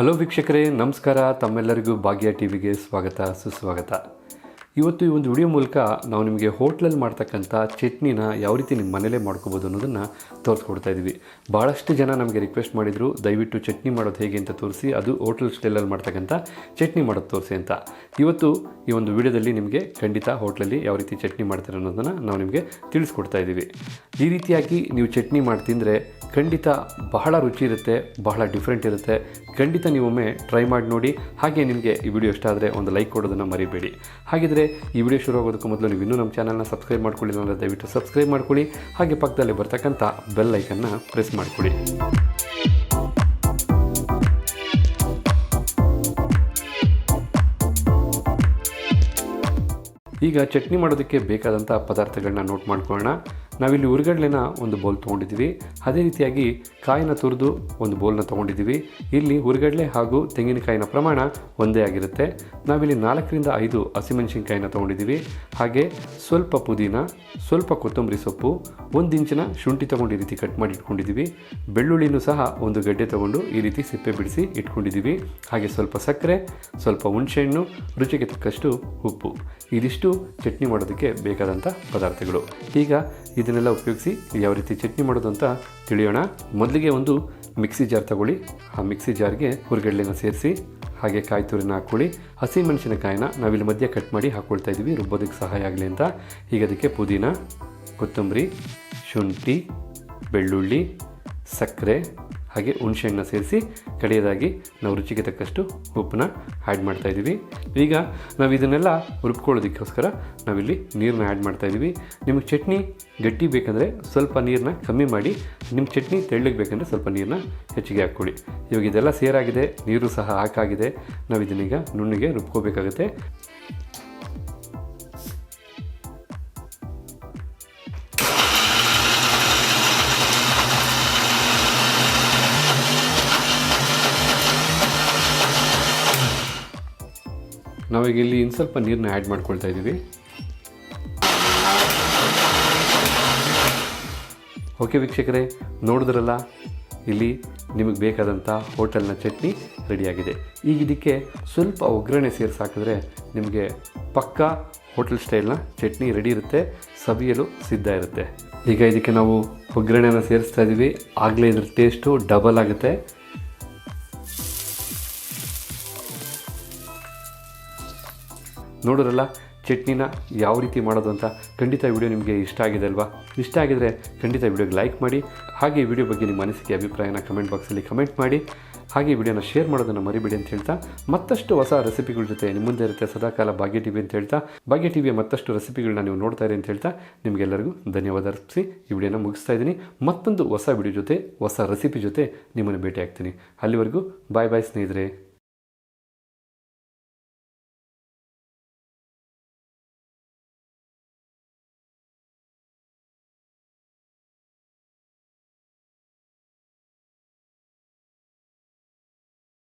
Hello ವೀಕ್ಷಕರೇ, ನಮಸ್ಕಾರ. ತಮ್ಮೆಲ್ಲರಿಗೂ ಭಾಗ್ಯ ಟಿ ವಿಗೆ ಸ್ವಾಗತ, ಸುಸ್ವಾಗತ. ಇವತ್ತು ಈ ಒಂದು ವಿಡಿಯೋ ಮೂಲಕ ನಾವು ನಿಮಗೆ ಹೋಟ್ಲಲ್ಲಿ ಮಾಡ್ತಕ್ಕಂಥ ಚಟ್ನಿನ ಯಾವ ರೀತಿ ನಿಮ್ಮ ಮನೇಲೇ ಮಾಡ್ಕೋಬೋದು ಅನ್ನೋದನ್ನು ತೋರಿಸ್ಕೊಡ್ತಾ ಇದ್ದೀವಿ. ಭಾಳಷ್ಟು ಜನ ನಮಗೆ ರಿಕ್ವೆಸ್ಟ್ ಮಾಡಿದರು, ದಯವಿಟ್ಟು ಚಟ್ನಿ ಮಾಡೋದು ಹೇಗೆ ಅಂತ ತೋರಿಸಿ, ಅದು ಹೋಟ್ಲ್ ಸ್ಟೈಲಲ್ಲಿ ಮಾಡ್ತಕ್ಕಂಥ ಚಟ್ನಿ ಮಾಡೋದು ತೋರಿಸಿ ಅಂತ. ಇವತ್ತು ಈ ಒಂದು ವಿಡಿಯೋದಲ್ಲಿ ನಿಮಗೆ ಖಂಡಿತ ಹೋಟ್ಲಲ್ಲಿ ಯಾವ ರೀತಿ ಚಟ್ನಿ ಮಾಡ್ತಾರೆ ಅನ್ನೋದನ್ನು ನಾವು ನಿಮಗೆ ತಿಳಿಸ್ಕೊಡ್ತಾ ಇದ್ದೀವಿ. ಈ ರೀತಿಯಾಗಿ ನೀವು ಚಟ್ನಿ ಮಾಡಿ ತಿಂದರೆ ಖಂಡಿತ ಬಹಳ ರುಚಿ ಇರುತ್ತೆ, ಬಹಳ ಡಿಫ್ರೆಂಟ್ ಇರುತ್ತೆ. ಖಂಡಿತ ನೀವೊಮ್ಮೆ ಟ್ರೈ ಮಾಡಿ ನೋಡಿ. ಹಾಗೆ ನಿಮಗೆ ಈ ವಿಡಿಯೋ ಇಷ್ಟ ಆದರೆ ಒಂದು ಲೈಕ್ ಕೊಡೋದನ್ನು ಮರಿಬೇಡಿ. ಹಾಗಿದ್ರೆ ಈ ವಿಡಿಯೋ ಶುರು ಆಗೋದಕ್ಕೂ ಮೊದಲು ನೀವು ಇನ್ನೂ ನಮ್ಮ ಚಾನಲ್ನ ಸಬ್ಸ್ಕ್ರೈಬ್ ಮಾಡ್ಕೊಳ್ಳಿಲ್ಲ ಅಂದರೆ ದಯವಿಟ್ಟು ಸಬ್ಸ್ಕ್ರೈಬ್ ಮಾಡ್ಕೊಳ್ಳಿ. ಹಾಗೆ ಪಕ್ಕದಲ್ಲಿ ಬರ್ತಕ್ಕಂಥ ಬೆಲ್ ಐಕನ್ನ ಪ್ರೆಸ್ ಮಾಡಿಕೊಡಿ ಈಗ ಚಟ್ನಿ ಮಾಡೋದಕ್ಕೆ ಬೇಕಾದಂಥ ಪದಾರ್ಥಗಳನ್ನ ನೋಟ್ ಮಾಡ್ಕೊಳ್ಳೋಣ. ನಾವಿಲ್ಲಿ ಉರಿಗಡಲೆನ ಒಂದು ಬೌಲ್ ತೊಗೊಂಡಿದ್ದೀವಿ. ಅದೇ ರೀತಿಯಾಗಿ ಕಾಯಿನ ತುರಿದು ಒಂದು ಬೌಲ್ನ ತೊಗೊಂಡಿದ್ದೀವಿ. ಇಲ್ಲಿ ಹುರುಗಡಲೆ ಹಾಗೂ ತೆಂಗಿನಕಾಯಿನ ಪ್ರಮಾಣ ಒಂದೇ ಆಗಿರುತ್ತೆ. ನಾವಿಲ್ಲಿ ನಾಲ್ಕರಿಂದ ಐದು ಹಸಿಮೆಣಸಿನ್ಕಾಯಿನ ತೊಗೊಂಡಿದ್ದೀವಿ. ಹಾಗೆ ಸ್ವಲ್ಪ ಪುದೀನ, ಸ್ವಲ್ಪ ಕೊತ್ತಂಬರಿ ಸೊಪ್ಪು, ಒಂದು ಇಂಚಿನ ಶುಂಠಿ ತೊಗೊಂಡು ಈ ರೀತಿ ಕಟ್ ಮಾಡಿ ಇಟ್ಕೊಂಡಿದ್ದೀವಿ. ಬೆಳ್ಳುಳ್ಳಿನೂ ಸಹ ಒಂದು ಗಡ್ಡೆ ತೊಗೊಂಡು ಈ ರೀತಿ ಸಿಪ್ಪೆ ಬಿಡಿಸಿ ಇಟ್ಕೊಂಡಿದ್ದೀವಿ. ಹಾಗೆ ಸ್ವಲ್ಪ ಸಕ್ಕರೆ, ಸ್ವಲ್ಪ ಹುಣಸೆಹಣ್ಣು, ರುಚಿಗೆ ತಕ್ಕಷ್ಟು ಉಪ್ಪು. ಇದಿಷ್ಟು ಚಟ್ನಿ ಮಾಡೋದಕ್ಕೆ ಬೇಕಾದಂಥ ಪದಾರ್ಥಗಳು. ಈಗ ಇದನ್ನೆಲ್ಲ ಉಪಯೋಗಿಸಿ ಯಾವ ರೀತಿ ಚಟ್ನಿ ಮಾಡೋದು ಅಂತ ತಿಳಿಯೋಣ. ಮೊದಲಿಗೆ ಒಂದು ಮಿಕ್ಸಿ ಜಾರ್ ತಗೊಳ್ಳಿ. ಆ ಮಿಕ್ಸಿ ಜಾರ್ಗೆ ಹುರುಗಡ್ಲೆನ ಸೇರಿಸಿ, ಹಾಗೆ ಕಾಯಿ ತುರಿನ ಹಾಕ್ಕೊಳ್ಳಿ. ಹಸಿ ಮೆಣಸಿನಕಾಯಿನ ನಾವಿಲ್ಲಿ ಮಧ್ಯೆ ಕಟ್ ಮಾಡಿ ಹಾಕ್ಕೊಳ್ತಾ ಇದ್ದೀವಿ. ರುಬ್ಬೋದಕ್ಕೆ ಸಹಾಯ ಆಗಲಿ ಅಂತ. ಈಗ ಅದಕ್ಕೆ ಪುದೀನ, ಕೊತ್ತಂಬರಿ, ಶುಂಠಿ, ಬೆಳ್ಳುಳ್ಳಿ, ಸಕ್ಕರೆ ಹಾಗೆ ಹುಣಸೆಹಣ್ಣ ಸೇರಿಸಿ ಕಡೆಯದಾಗಿ ನಾವು ರುಚಿಗೆ ತಕ್ಕಷ್ಟು ಉಪ್ಪನ್ನ ಆ್ಯಡ್ ಮಾಡ್ತಾ ಇದ್ದೀವಿ. ಈಗ ನಾವು ಇದನ್ನೆಲ್ಲ ರುಬ್ಕೊಳ್ಳೋದಕ್ಕೋಸ್ಕರ ನಾವಿಲ್ಲಿ ನೀರನ್ನ ಆ್ಯಡ್ ಮಾಡ್ತಾ ಇದ್ದೀವಿ. ನಿಮಗೆ ಚಟ್ನಿ ಗಟ್ಟಿ ಬೇಕಂದರೆ ಸ್ವಲ್ಪ ನೀರನ್ನ ಕಮ್ಮಿ ಮಾಡಿ ನಿಮ್ಮ ಚಟ್ನಿ ತೆಳ್ಳಗೆ ಬೇಕಂದರೆ ಸ್ವಲ್ಪ ನೀರನ್ನ ಹೆಚ್ಚಿಗೆ ಹಾಕ್ಕೊಳ್ಳಿ. ಇವಾಗ ಇದೆಲ್ಲ ಸೇರಾಗಿದೆ, ನೀರು ಸಹ ಹಾಕಾಗಿದೆ. ನಾವು ಇದನ್ನೀಗ ನುಣ್ಣಿಗೆ ರುಬ್ಕೋಬೇಕಾಗುತ್ತೆ. ನಾವೀಗ ಇಲ್ಲಿ ಇನ್ನು ಸ್ವಲ್ಪ ನೀರನ್ನ ಆ್ಯಡ್ ಮಾಡ್ಕೊಳ್ತಾ ಇದ್ದೀವಿ. ಓಕೆ ವೀಕ್ಷಕರೇ, ನೋಡಿದ್ರಲ್ಲ? ಇಲ್ಲಿ ನಿಮಗೆ ಬೇಕಾದಂಥ ಹೋಟೆಲ್ನ ಚಟ್ನಿ ರೆಡಿಯಾಗಿದೆ. ಈಗ ಇದಕ್ಕೆ ಸ್ವಲ್ಪ ಒಗ್ಗರಣೆ ಸೇರಿಸಿ ಹಾಕಿದ್ರೆ ನಿಮಗೆ ಪಕ್ಕಾ ಹೋಟೆಲ್ ಸ್ಟೈಲ್ನ ಚಟ್ನಿ ರೆಡಿ ಇರುತ್ತೆ, ಸವಿಯಲು ಸಿದ್ಧ ಇರುತ್ತೆ. ಈಗ ಇದಕ್ಕೆ ನಾವು ಒಗ್ಗರಣೆನ ಸೇರಿಸ್ತಾ ಇದ್ದೀವಿ. ಆಗಲೇ ಇದ್ರ ಟೇಸ್ಟು ಡಬಲ್ ಆಗುತ್ತೆ. ನೋಡಿದ್ರಲ್ಲ? ಚಟ್ನಿನ ಯಾವ ರೀತಿ ಮಾಡೋದು ಅಂತ ಖಂಡಿತ ವಿಡಿಯೋ ನಿಮಗೆ ಇಷ್ಟ ಆಗಿದೆ ಅಲ್ವಾ? ಇಷ್ಟ ಆಗಿದರೆ ಖಂಡಿತ ವಿಡಿಯೋಗೆ ಲೈಕ್ ಮಾಡಿ, ಹಾಗೆ ವಿಡಿಯೋ ಬಗ್ಗೆ ನಿಮ್ಮ ಅನಿಸಿಕೆ, ಅಭಿಪ್ರಾಯನ ಕಮೆಂಟ್ ಬಾಕ್ಸಲ್ಲಿ ಕಮೆಂಟ್ ಮಾಡಿ, ಹಾಗೆ ವಿಡಿಯೋನ ಶೇರ್ ಮಾಡೋದನ್ನು ಮರಿಬೇಡಿ ಅಂತ ಹೇಳ್ತಾ, ಮತ್ತಷ್ಟು ಹೊಸ ರೆಸಿಪಿಗಳ ಜೊತೆ ನಿಮ್ಮ ಮುಂದೆ ಇರುತ್ತೆ ಸದಾಕಾಲ ಭಾಗ್ಯ ಟಿವಿ ಅಂತ ಹೇಳ್ತಾ ಭಾಗ್ಯ ಟಿವಿಯ ಮತ್ತಷ್ಟು ರೆಸಿಪಿಗಳನ್ನ ನೀವು ನೋಡ್ತಾ ಇರಿ ಅಂತ ಹೇಳ್ತಾ, ನಿಮಗೆಲ್ಲರಿಗೂ ಧನ್ಯವಾದ ಅರ್ಪಿಸಿ ಈ ವಿಡಿಯೋನ ಮುಗಿಸ್ತಾ ಇದ್ದೀನಿ. ಮತ್ತೊಂದು ಹೊಸ ವಿಡಿಯೋ ಜೊತೆ, ಹೊಸ ರೆಸಿಪಿ ಜೊತೆ ನಿಮ್ಮನ್ನು ಭೇಟಿ ಆಗ್ತೀನಿ ಅಲ್ಲಿವರೆಗೂ ಬಾಯ್ ಬಾಯ್ ಸ್ನೇಹಿತರೆ.